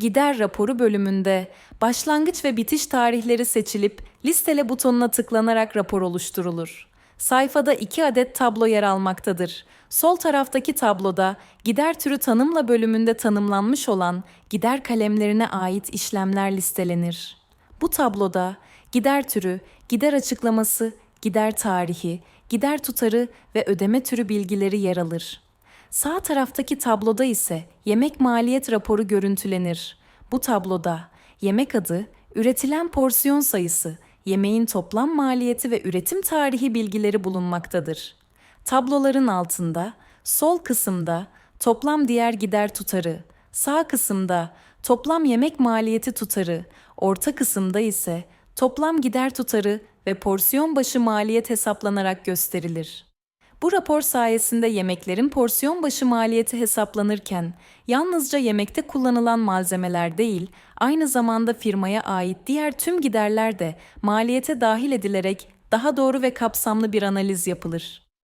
Gider raporu bölümünde başlangıç ve bitiş tarihleri seçilip listele butonuna tıklanarak rapor oluşturulur. Sayfada iki adet tablo yer almaktadır. Sol taraftaki tabloda gider türü tanımla bölümünde tanımlanmış olan gider kalemlerine ait işlemler listelenir. Bu tabloda gider türü, gider açıklaması, gider tarihi, gider tutarı ve ödeme türü bilgileri yer alır. Sağ taraftaki tabloda ise yemek maliyet raporu görüntülenir. Bu tabloda yemek adı, üretilen porsiyon sayısı, yemeğin toplam maliyeti ve üretim tarihi bilgileri bulunmaktadır. Tabloların altında, sol kısımda toplam diğer gider tutarı, sağ kısımda toplam yemek maliyeti tutarı, orta kısımda ise toplam gider tutarı ve porsiyon başı maliyet hesaplanarak gösterilir. Bu rapor sayesinde yemeklerin porsiyon başı maliyeti hesaplanırken yalnızca yemekte kullanılan malzemeler değil, aynı zamanda firmaya ait diğer tüm giderler de maliyete dahil edilerek daha doğru ve kapsamlı bir analiz yapılır.